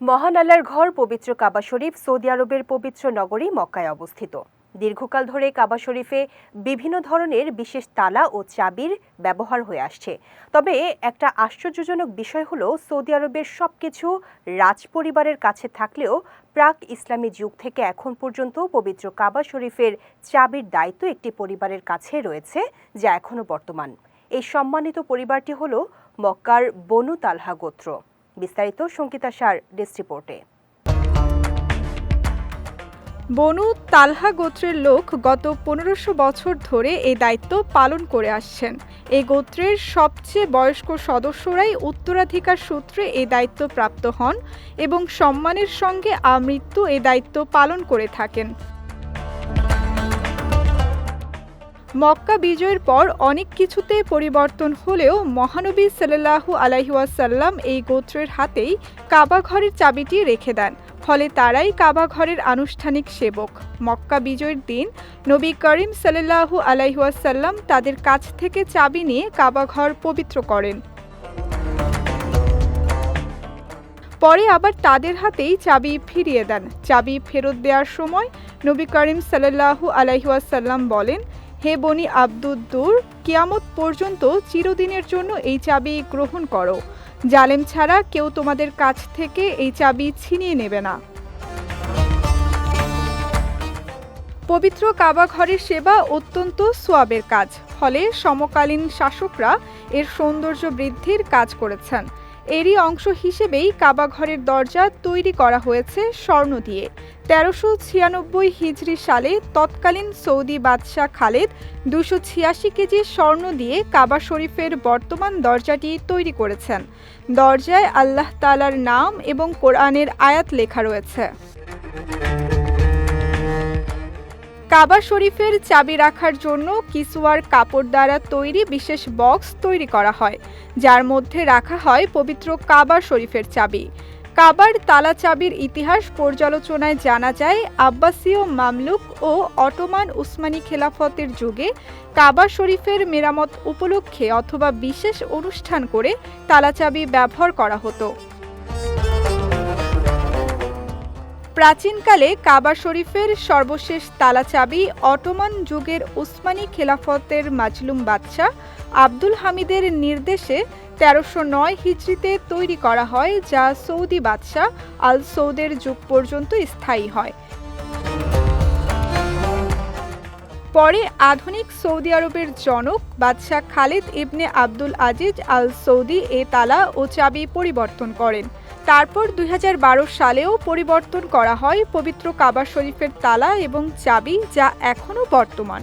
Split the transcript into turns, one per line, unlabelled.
মহান আল্লাহর ঘর পবিত্র কাবা শরীফ সৌদি আরবের পবিত্র নগরী মক্কায় অবস্থিত। দীর্ঘকাল ধরে কাবা শরীফে বিভিন্ন ধরনের বিশেষ তালা ও চাবির ব্যবহার হয়ে আসছে। তবে একটা আশ্চর্যজনক বিষয় হলো, সৌদি আরবের সবকিছু রাজ পরিবারের কাছে থাকলেও প্রাক ইসলামী যুগ থেকে এখন পর্যন্ত পবিত্র কাবা শরীফের চাবির দায়িত্ব একটি পরিবারের কাছে রয়েছে, যা এখনও বর্তমান। এই সম্মানিত পরিবারটি হলো মক্কার বনু তালহা গোত্র। বিস্তারিত সঙ্গীতা সার, ডেস্ক রিপোর্টে।
বনু তালহা গোত্রের লোক গত পনেরোশো বছর ধরে এই দায়িত্ব পালন করে আসছেন। এই গোত্রের সবচেয়ে বয়স্ক সদস্যরাই উত্তরাধিকার সূত্রে এই দায়িত্ব প্রাপ্ত হন এবং সম্মানের সঙ্গে আমৃত্যু এই দায়িত্ব পালন করে থাকেন। মক্কা বিজয়ের পর অনেক কিছুতে পরিবর্তন হলেও মহানবী সাল্লাল্লাহু আলাইহাসাল্লাম এই গোত্রের হাতেই কাবা ঘরের চাবিটি রেখে দেন, ফলে তারাই কাবা ঘরের আনুষ্ঠানিক সেবক। মক্কা বিজয়ের দিন নবী করিম সাল্লাল্লাহু আলাইহাসাল্লাম তাদের কাছ থেকে চাবি নিয়ে কাবা ঘর পবিত্র করেন। পরে আবার তাদের হাতেই চাবি ফিরিয়ে দেন। চাবি ফেরত দেওয়ার সময় নবী করিম সাল্লাল্লাহু আলাইহাসাল্লাম বলেন হে বনি আব্দুদ্দুর কিয়ামত পর্যন্ত চিরদিনের জন্য এই চাবি গ্রহণ করো। জালেম ছাড়া কেউ তোমাদের কাছ থেকে এই চাবি ছিনিয়ে নেবে না। পবিত্র কাবা ঘরের সেবা অত্যন্ত সোয়াবের কাজ, ফলে সমকালীন শাসকরা এর সৌন্দর্য বৃদ্ধির কাজ করেছেন। এরই অংশ হিসেবেই কাবা ঘরের দরজা তৈরি করা হয়েছে স্বর্ণ দিয়ে। তেরোশো ছিয়ানব্বই হিজরি সালে তৎকালীন সৌদি বাদশাহ খালেদ দুশো ছিয়াশি কেজি স্বর্ণ দিয়ে কাবা শরীফের বর্তমান দরজাটি তৈরি করেছেন। দরজায় আল্লাহ তালার নাম এবং কোরআনের আয়াত লেখা রয়েছে। কাবা শরীফের চাবি রাখার জন্য কিসুয়ার কাপড় দ্বারা তৈরি বিশেষ বক্স তৈরি করা হয়, যার মধ্যে রাখা হয় পবিত্র কাবা শরীফের চাবি। কাবার তালা চাবির ইতিহাস পর্যালোচনায় জানা যায়, আব্বাসীয় মামলুক ও অটোমান উসমানী খেলাফতের যুগে কাবা শরীফের মেরামত উপলক্ষে অথবা বিশেষ অনুষ্ঠান করে তালাচাবি ব্যবহার করা হতো। প্রাচীনকালে কাবা শরীফের সর্বশেষ তালাচাবি অটোমান যুগের উসমানী খেলাফতের মাজলুম বাদশাহ আব্দুল হামিদের নির্দেশে তেরোশো নয় হিজড়িতে তৈরি করা হয়, যা সৌদি বাদশাহ আল সৌদের যুগ পর্যন্ত স্থায়ী হয়। পরে আধুনিক সৌদি আরবের জনক বাদশাহ Khalid ibn Abdul Aziz Al Saudi এ তালা ও চাবি পরিবর্তন করেন। তারপর দুই হাজার বারো সালেও পরিবর্তন করা হয় পবিত্র কাবা শরীফের তালা এবং চাবি, যা এখনও বর্তমান।